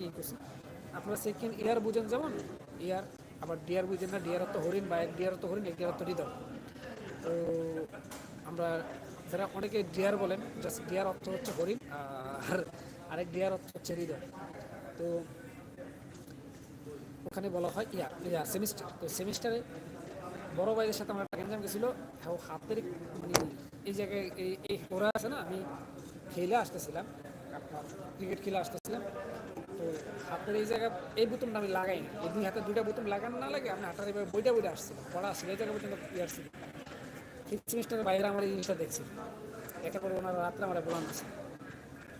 কি করছি আপনারা সেকেন্ড ইয়ার বুঝেন যেমন ইয়ার আবার ডিয়ার বুঝেন না ডিয়ার অর্থ হরিণ বা এক ডিয়ার অর্থ হরিণ এক ডিয়ার অর্থ হৃদয়। তো আমরা যারা অনেকে ডিয়ার বলেন জাস্ট ডিয়ার অর্থ হচ্ছে হরিণ আর আরেক ডিয়ার অর্থ হচ্ছে হৃদয়। তো ওখানে বলা হয় ইয়া ইয়া সেমিস্টার তো সেমিস্টারে বড় ভাইদের সাথে আমার একটা গেঞ্জাম গেছিল হ্যাঁ, হাতের মানে এই জায়গায় এই এই ওরা আছে না আমি খেলে আসতেছিলাম আপনার ক্রিকেট খেলে আসতেছিলাম। তো হাতের এই জায়গা, এই বোতমটা আমি লাগাই না এই দুই হাতে দুইটা বোতম লাগানো না লাগে, আমি হাতের এবার বইটা বইটা আসছিলাম পড়া আসছিল, এই জায়গা পর্যন্ত ইয়ার ছিল ফিফথ সেমিস্টারের বাইরে আমার এই জিনিসটা দেখছি এটা করে ওনারা রাত্রে আমার বলান দিচ্ছে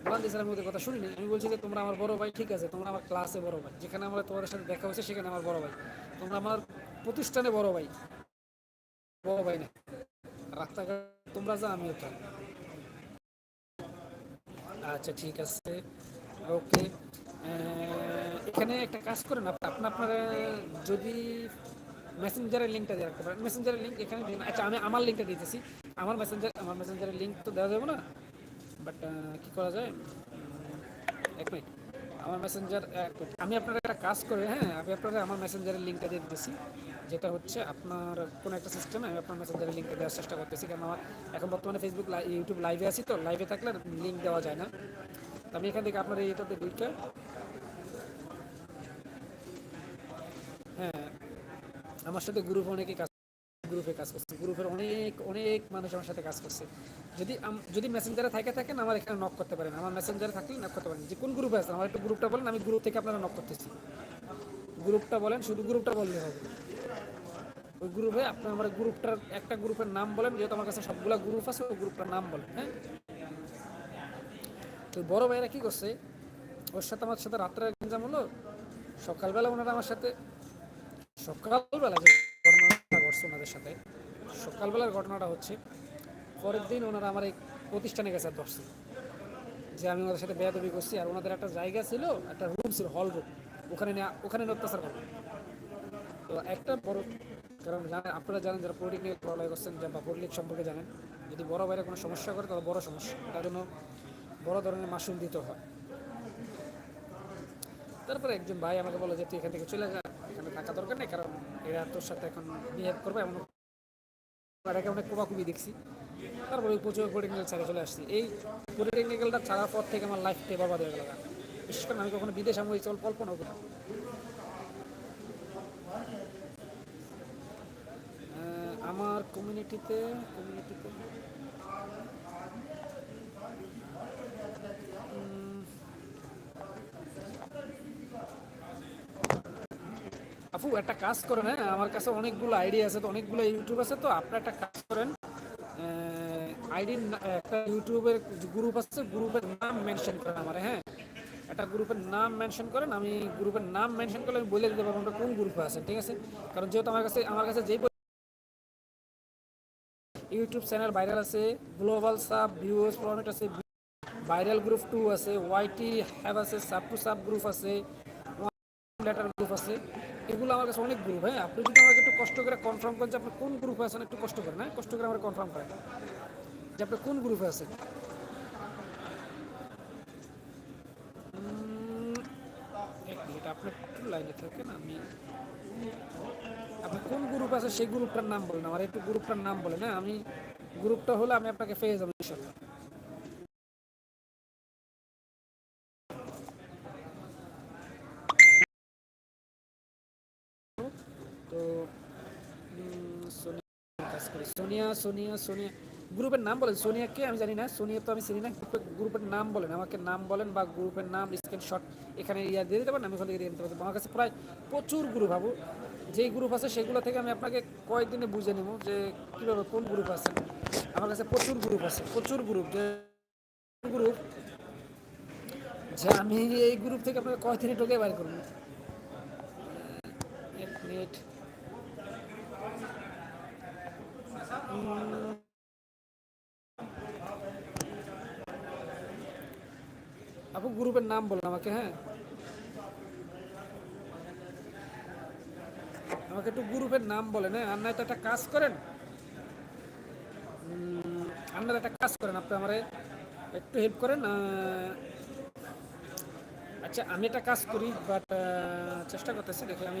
বলান দিয়েছে আমি ওদের কথা শুনিনি। আমি বলছি যে, তোমরা আমার বড় ভাই, ঠিক আছে, তোমরা আমার ক্লাসে বড় ভাই। যেখানে আমরা তোমাদের সাথে দেখা হয়েছে, সেখানে আমার বড় ভাই। তোমরা আমার প্রতিষ্ঠানে বড় ভাই। বড় ভাই না। রাস্তাঘাট তোমরা যা আমি ওটা আচ্ছা ঠিক আছে। ওকে। এখানে একটা কাজ করেন আপনি আপনি আপনারা যদি মেসেঞ্জারের লিঙ্কটা দিয়ে রাখতে পারেন। মেসেঞ্জারের লিঙ্ক এখানে দিন আচ্ছা আমি আমার লিঙ্কটা দিতেছি। আমার মেসেঞ্জার আমার মেসেঞ্জারের লিঙ্ক তো দেওয়া যাবে না বাট কি করা যায়? এক মিনিট আমার মেসেঞ্জার আমি আপনার একটা কাজ করে হ্যাঁ আমি আপনারা আমার মেসেঞ্জারের লিঙ্কটা দিয়ে দিতেছি, যেটা হচ্ছে আপনার কোনো একটা সিস্টেমে আমি আপনার মেসেঞ্জারের লিঙ্কটা দেওয়ার চেষ্টা করতেছি কারণ আমার এখন বর্তমানে ফেসবুক ইউটিউব লাইভে আছি তো লাইভে থাকলে লিঙ্ক দেওয়া যায় না। আমি এখান থেকে আপনার এইটাতে দুইটা হ্যাঁ আমার সাথে গ্রুপ অনেকে কাজ গ্রুপে কাজ করছে। গ্রুপের অনেক অনেক মানুষ আমার সাথে কাজ করছে। যদি যদি মেসেঞ্জারে থাকে থাকেন আমার এখানে নক করতে পারেন। আমার মেসেঞ্জারে থাকলে নক করতে পারেন। যে কোন গ্রুপে আছে, আমার একটু গ্রুপটা বলেন, আমি গ্রুপ থেকে আপনারা নক করতেছি। গ্রুপটা বলেন, শুধু গ্রুপটা বললে হবে। ওই গ্রুপে আপনার আমার গ্রুপটার একটা গ্রুপের নাম বলেন, যেহেতু আমার কাছে সবগুলা গ্রুপ আছে, ওই গ্রুপটার নাম বলেন হ্যাঁ? তো বড় ভাইরা কি করছে? ওর সাথে আমার সাথে রাত্রে গঞ্জাম হলো। সকালবেলা ওনারা আমার সাথে সকালবেলা যে ঘটনাটা ঘটছে ওনাদের সাথে, সকালবেলার ঘটনাটা হচ্ছে, পরের দিন ওনারা আমার এই প্রতিষ্ঠানে গেছে ধরছে। যে আমি ওনাদের সাথে বেয়াদবি করছি আর ওনাদের একটা জায়গা ছিল, একটা রুম ছিল হল রুম ওখানে নিয়ে ওখানে নিয়ে অত্যাচার করবে তো একটা বড় কারণ জানেন আপনারা জানেন যারা পলিটিক পড়ালেখা করছেন বা পলিটিক সম্পর্কে জানেন, যদি বড় বাইরে কোনো সমস্যা করে, তাহলে বড় সমস্যা। তার জন্য বড় ধরনের মাসুল দিতে হয়। তারপরে একজন ভাই আমাকে বলে যে, তুই এখান থেকে চলে যা, এখানে থাকা দরকার নেই, কারণ এরা তোর সাথে এখন বিহেভ করবে, এমন এটাকে অনেক কোবাকুবি দেখছি। তারপরে ওই প্রচুর পলিটেকনিক্যাল ছাড়া চলে আসছি। এই পলিটেকনিক্যালটা ছাড়ার পর থেকে আমার লাইফটাই বরবাদ হয়ে গেল বিশেষ করে আমি কখনো বিদেশ আমি চল কল্পনাও করি আমার কমিউনিটিতে কমিউনিটিতে আপু, একটা কাজ করেন হ্যাঁ? আমার কাছে অনেকগুলো আইডিয়া আছে, তো অনেকগুলো ইউটিউব আছে, তো আপনি একটা কাজ করেন আইডি একটা ইউটিউবের গ্রুপ আছে গ্রুপের নাম মেনশন করেন আমার হ্যাঁ? একটা গ্রুপের নাম মেনশন করেন, আমি গ্রুপের নাম মেনশন করলে আমি বলে দিতে পারব আমরা কোন গ্রুপে আছে, ঠিক আছে? কারণ যেহেতু আমার কাছে আমার কাছে যেই ইউটিউব চ্যানেল ভাইরাল আছে গ্লোবাল সাব প্রমিট আছে ভাইরাল গ্রুপ টু আছে ওয়াইটি হ্যাভ আছে সাব টু সাব গ্রুপ আছে লেটার গ্রুপ আছে, এগুলো আমার কাছে অনেক গ্রুপ হ্যাঁ? আপনি যদি আমাকে একটু কষ্ট করে কনফার্ম করেন যে আপনি কোন গ্রুপে আছেন, একটু কষ্ট করেন হ্যাঁ? কষ্ট করে আমার কনফার্ম করেন যে আপনি কোন গ্রুপে আছেন। লাইনে থাকেন, আমি আপনি কোন গ্রুপ আছে সেই গ্রুপটার নাম বলেন, আমার একটু গ্রুপটার নাম বলেন হ্যাঁ? আমি গ্রুপটা হলে আমি আপনাকে পেয়ে যাব ইনশাল্লাহ তো উম, সোনিয়া কাজ করে। সোনিয়া সোনিয়া সোনিয়া। গ্রুপের নাম বলেন, সোনিয়া কে আমি জানি না, সোনিয়া তো আমি চিনি না গ্রুপের নাম বলেন, আমাকে নাম বলেন বা গ্রুপের নাম স্ক্রিনশট এখানে ইয়া দিয়ে দিতে পারেন, আমি ওখান থেকে দিয়ে দিতে পারব। আমার কাছে প্রায় প্রচুর গ্রুপ ভাবু যেই গ্রুপ আছে সেগুলো থেকে আমি আপনাকে কয়েকদিনে বুঝে নেব যে কীভাবে কোন গ্রুপ আছে। আমার কাছে প্রচুর গ্রুপ আছে, প্রচুর গ্রুপ যে গ্রুপ যে আমি এই গ্রুপ থেকে আপনাকে কয়দিনে টোকে বার করব। এক মিনিট আপু গ্রুপের নাম বলুন আমাকে হ্যাঁ? আমাকে একটু গ্রুপের নাম বলেন হ্যাঁ? আর তো একটা কাজ করেন? আপনারা একটা কাজ করেন, আপনি আমারে একটু হেল্প করেন আচ্ছা আমি একটা কাজ করি বাট চেষ্টা করতেছি, দেখি আমি